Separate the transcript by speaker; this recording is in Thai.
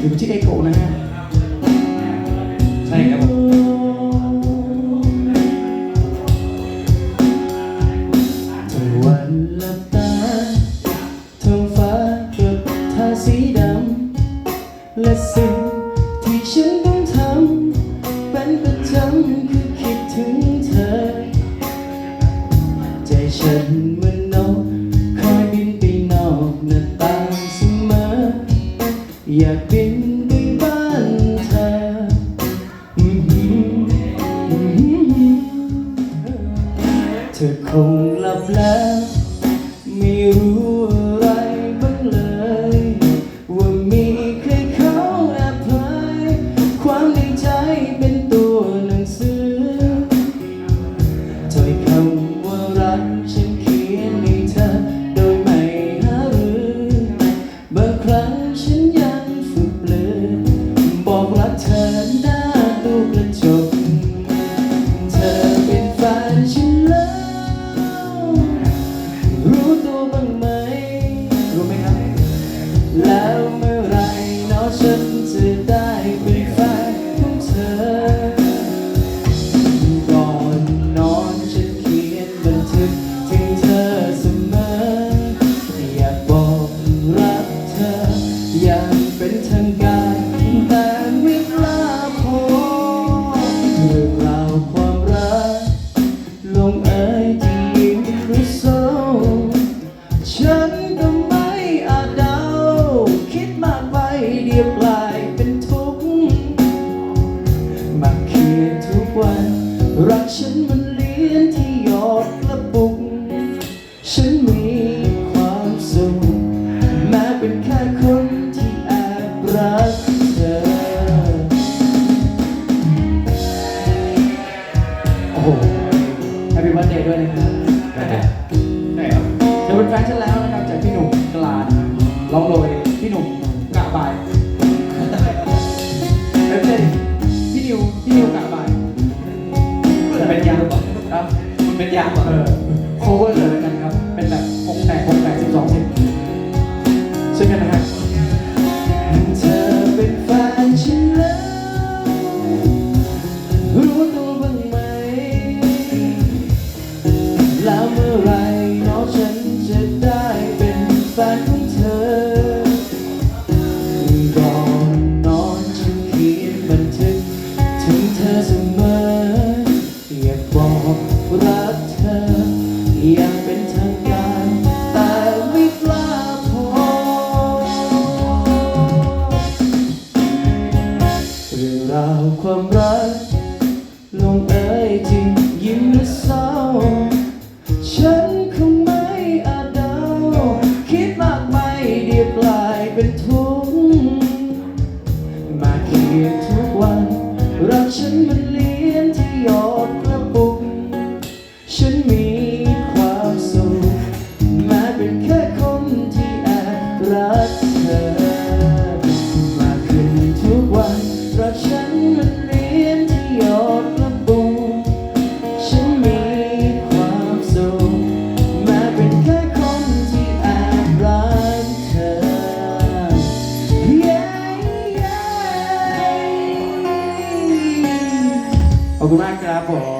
Speaker 1: อยู่ที่เอโกนะฮะ
Speaker 2: ใช่ครับผม
Speaker 1: ทุกวันลับตาท้องฟ้าเกือบทาสีดำและสิ่งที่ฉันต้องทำเป็นประจำคือคิดถึงเธอ ใจฉัน อยากบินไปบ้านเธออือหืออือหือเธอคงหลับแล้ว ไม่รู้ ทางการแต่ไม่กล้าพอเรื่องราวความรักลงเอยที่ยิ้มหรือเศร้าฉันก็ไม่อาจเดาคิดมากไปเดียวกลายเป็นทุกข์มาเขียทุกวัน รักฉันมัน รักเธอ โอ้โหแฮปปี้วันเดย์ด้วยนะครับ
Speaker 2: ใช่ครับ
Speaker 1: เธอเป็นแฟนฉันแล้วนะครับจากพี่หนุ่มกลาดร้องโรยพี่หนุ่มกะบายไม่ใช่พี่นิวพี่นิวกะบาย
Speaker 2: เป็นยางเปล่า
Speaker 1: ครับ
Speaker 2: มันเป็นยางเปล่า
Speaker 1: เออโคเวอร์เลยแล้วกันค อยางเป็นทางการแต่ไม่กล้าพอเรื่องราวความรัก คุณมากครับผม